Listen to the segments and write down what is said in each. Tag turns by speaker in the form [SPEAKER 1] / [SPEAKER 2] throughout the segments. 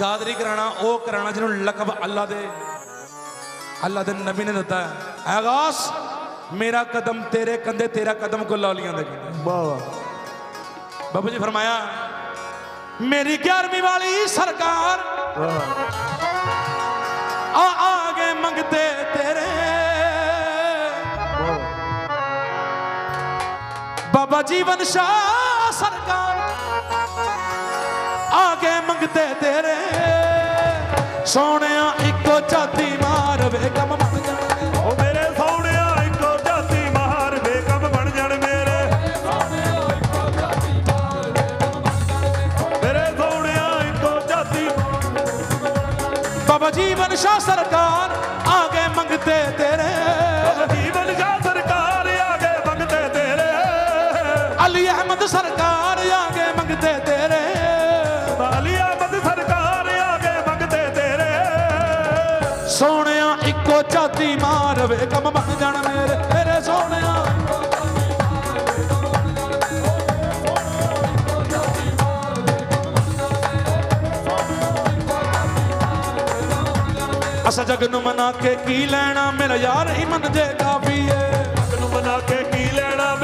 [SPEAKER 1] ਗਾਦਰੀ ਕਰਾਣਾ ਉਹ ਕਰਾਣਾ ਜਿਹਨੂੰ ਲਕਬ ਅੱਲਾ ਦੇ। ਅੱਲਾ ਦੇ ਨਬੀ ਨੇ ਦਿੱਤਾ ਹੈ। ਆਗਾਸ ਮੇਰਾ ਕਦਮ ਤੇਰੇ ਕੰਧੇ ਤੇਰਾ ਕਦਮ ਗੁਲਾਲੀਆਂ ਦੇ
[SPEAKER 2] ਵਾਹ ਵਾਹ।
[SPEAKER 1] ਬਾਬੂ ਜੀ ਫਰਮਾਇਆ ਮੇਰੀ 11ਵੀਂ ਵਾਲੀ ਸਰਕਾਰ ਆ ਆ ਗਏ ਮੰਗਤੇ ਤੇਰੇ। ਬਾਬਾ ਜੀਵਨ ਸ਼ਾਹ ਸਰਕਾਰ। ਮੰਗਤੇ ਤੇਰੇ। ਸੋਹਣਿਆ ਇੱਕੋ ਝਾਤੀ ਮਾਰਵੇ ਕਮ ਮੰਗ ਜਾਣੇ
[SPEAKER 2] ਉਹ ਮੇਰੇ ਸੋਹਣਿਆ ਇੱਕੋ ਜਾਤੀ ਮਹਾਰ ਬੇਕਮ ਬਣ ਜਾਣ ਮੇਰੇ। ਮੇਰੇ ਸੋਹਣਿਆ ਇੱਕੋ ਜਾਤੀ
[SPEAKER 1] ਬਾਬਾ ਜੀਵਨ ਸ਼ਾਹ ਸਰਕਾਰ ਆ ਗਏ ਮੰਗਤੇ ਤੇਰੇ
[SPEAKER 2] ਜੀਵਨ ਸ਼ਾਹ ਸਰਕਾਰ ਆ ਗਏ ਮੰਗਤੇ ਤੇਰੇ।
[SPEAKER 1] ਅਲੀ ਅਹਿਮਦ ਸਰਕਾਰ ਆ ਗਏ ਸੋਹਣਿਆ ਇੱਕੋ ਝਾਤੀ ਮਾਰਵੇ ਕੰਮ ਬਣ ਜਾਣ ਮੇਰੇ ਮੇਰੇ ਸੋਹਣਿਆ। ਅਸਾ ਜਗ ਨੂੰ ਮਨਾ ਕੇ ਕੀ ਲੈਣਾ, ਮੇਰਾ ਯਾਰ ਹੀ ਮੰਨ ਜੇ ਕਾਫੀ ਏ।
[SPEAKER 2] ਨੂੰ ਮਨਾ ਕੇ ਕੀ ਲੈਣਾ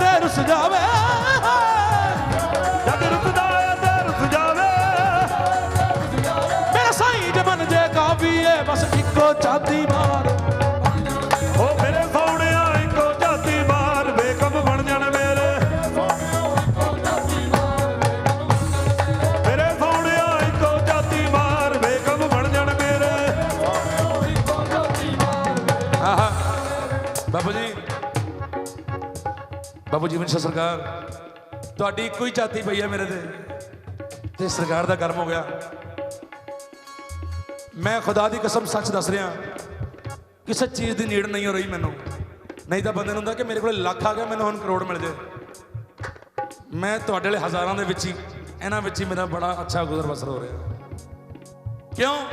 [SPEAKER 1] ਤੇ ਰੁਸ ਜਾਵੇ।
[SPEAKER 2] ਜਦ ਰੁਕਦਾ ਏ ਤੇ ਰੁਕ ਜਾਵੇ।
[SPEAKER 1] ਮੇਰਾ ਸਾਈਂ ਜੇ ਮੰਨ ਜੇ ਕਾਫੀ ਏ ਬਸ ਇੱਕੋ ਝਾਤੀ ਮਾਰ। ਬਾਬੂ ਜੀਵਨ ਸ਼ਾਹ ਸਰਕਾਰ ਤੁਹਾਡੀ ਇੱਕੋ ਹੀ ਝਾਤੀ ਪਈ ਹੈ ਮੇਰੇ ਤੇ। ਤੇ ਸਰਕਾਰ ਦਾ ਕਰਮ ਹੋ ਗਿਆ। ਮੈਂ ਖੁਦਾ ਦੀ ਕਸਮ ਸੱਚ ਦੱਸ ਰਿਹਾ। ਕਿਸੇ ਚੀਜ਼ ਦੀ ਨੀੜ ਨਹੀਂ ਹੋ ਰਹੀ ਮੈਨੂੰ। ਨਹੀਂ ਤਾਂ ਬੰਦੇ ਨੂੰ ਹੁੰਦਾ ਕਿ ਮੇਰੇ ਕੋਲ ਲੱਖ ਆ ਗਿਆ, ਮੈਨੂੰ ਹੁਣ ਕਰੋੜ ਮਿਲ ਜੇ ਮੈਂ ਤੁਹਾਡੇ ਲਈ ਹਜ਼ਾਰਾਂ ਦੇ ਵਿੱਚ ਹੀ, ਇਹਨਾਂ ਵਿੱਚ ਹੀ ਮੇਰਾ ਬੜਾ ਅੱਛਾ ਗੁਜ਼ਰ ਬਸਰ ਹੋ ਰਿਹਾ। ਕਿਉਂ?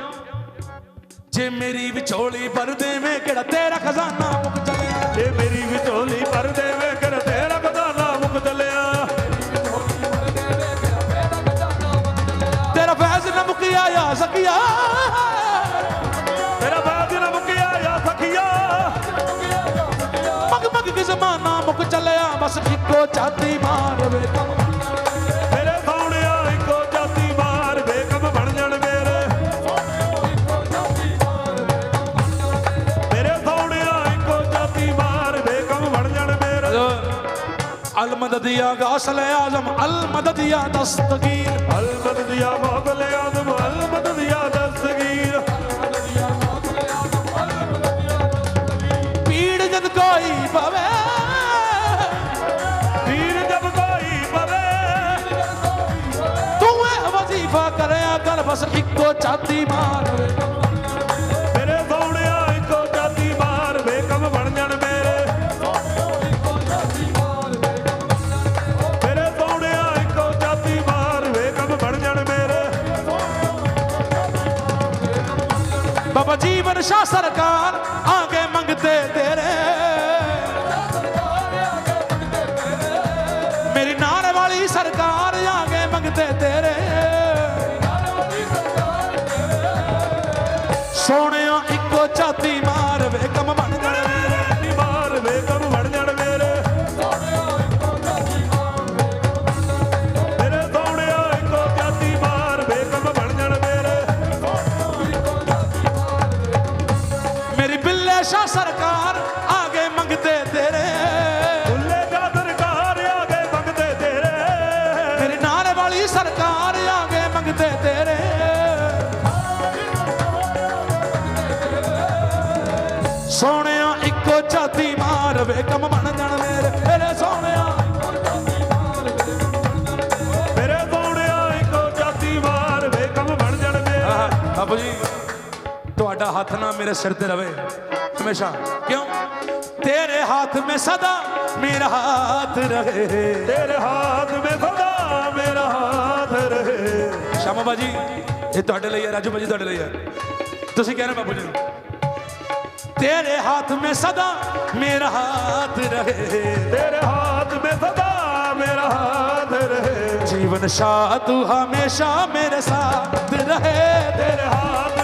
[SPEAKER 1] ਜੇ ਮੇਰੀ ਵਿਚੋਲੀ ਭਰ ਦੇਵੇਂ ਕਿਹੜਾ ਤੇਰਾ ਖਜ਼ਾਨਾ ਮੁੱਕ ਚੱਲਿਆ
[SPEAKER 2] ਇਹ ਮੇਰੀ ਵਿਚੋਲੀ ਭਰ ਦੇਵੇ
[SPEAKER 1] ਮੁੱਕਿਆ।
[SPEAKER 2] ਤੇਰਾ ਬਾਦ ਨਾ ਮੁੱਕਿਆ ਯਾ ਸਖੀਆ?
[SPEAKER 1] ਮਗ ਮਗ ਕੇ ਜ਼ਮਾਨਾ ਮੁੱਕ ਚੱਲਿਆ ਬਸ ਇੱਕੋ ਕਮ।
[SPEAKER 2] ਮੇਰੇ ਸੋਹਣਿਆ ਇੱਕੋ ਜਾਤੀ ਮਾਰ ਬੇਕਮ ਬਣ ਜਾਣ ਮੇਰੇ। ਮੇਰੇ ਸੋਹਣਿਆ
[SPEAKER 1] ਬਸ ਇੱਕੋ ਝਾਤੀ ਮਾਰਵੇ
[SPEAKER 2] ਮੇਰੇ ਸੋਹਣਿਆ ਇੱਕੋ ਜਾਤੀ ਮਾਰ ਬੇਕਮ ਬਣ ਜਾਣ ਮੇਰੇ। ਮੇਰੇ ਸੋਹਣਿਆ ਇੱਕੋ ਜਾਤੀ ਮਾਰ ਬੇਕਮ ਬਣ ਜਾਣ ਮੇਰੇ।
[SPEAKER 1] ਬਾਬਾ ਜੀਵਨ ਸ਼ਾਹ ਸਰਕਾਰ ਆ ਗਏ ਮੰਗਤੇ ਤੇਰੇ। ਮੇਰੀ ਨਾਰੇ ਵਾਲੀ ਸਰਕਾਰ ਆ ਗਏ ਮੰਗਤੇ ਤੇਰੇ। ਸੋਹਣਿਆ ਇੱਕੋ ਝਾਤੀ ਮਾਰਵੇ ਕਮ ਬਣ ਜਾਣ ਮੇਰੇ।
[SPEAKER 2] ਨੀ ਮਾਰ ਬੇਕਮ ਬਣ ਜਾਣ ਮੇਰੇ। ਮੇਰੇ ਸੋਹਣਿਆ ਇੱਕੋ ਜਾਤੀ ਮਾਰ ਬੇਕਮ ਬਣ ਜਾਣ ਮੇਰੇ।
[SPEAKER 1] ਮੇਰੀ ਬਿੱਲੇ ਸ਼ਾਹ ਸਰਕਾਰ ਆ ਗਏ ਮੰਗਤੇ ਤੇਰੇ।
[SPEAKER 2] ਬੁੱਲੇ ਦਾ ਸਰਕਾਰ ਆ ਗਏ ਮੰਗਦੇ ਤੇਰੇ।
[SPEAKER 1] ਮੇਰੀ ਨਾਰੇ ਵਾਲੀ ਸਰਕਾਰ ਆ ਗਏ ਮੰਗਤੇ ਤੇਰੇ। ਕੰਮ ਬਣ ਜਾਣ ਮੇਰੇ। ਮੇਰੇ ਸੋਹਣਿਆ।
[SPEAKER 2] ਮੇਰੇ ਸੋਹਣਿਆ ਇੱਕੋ ਜਾਤੀ ਵਾਰ। ਵੇ ਕੰਮ ਬਣ ਜਾਣ ਮੇਰੇ।
[SPEAKER 1] ਬਾਪੂ ਜੀ। ਤੁਹਾਡਾ ਹੱਥ ਨਾ ਮੇਰੇ ਸਿਰ ਤੇ ਰਵੇ। ਹਮੇਸ਼ਾ। ਕਿਉਂ? ਤੇਰੇ ਹੱਥ ਮੇ ਸਦਾ ਮੇਰਾ ਹੱਥ ਰਹੇ
[SPEAKER 2] ਤੇਰੇ ਹੱਥ ਮੇ ਸਦਾ
[SPEAKER 1] ਸ਼ਾਮਾ ਬਾਜੀ ਤੁਹਾਡੇ ਲਈ ਹੈ ਤੁਸੀਂ ਕਹਿ ਰਹੇ ਬਾਪੂ ਜੀ ਤੇਰੇ ਹੱਥ ਮੇ ਸਦਾ मेरा हाथ रहे
[SPEAKER 2] तेरे हाथ में सदा मेरा हाथ रहे
[SPEAKER 1] जीवन शाह तू हमेशा मेरे साथ रहे
[SPEAKER 2] तेरे हाथ में सदा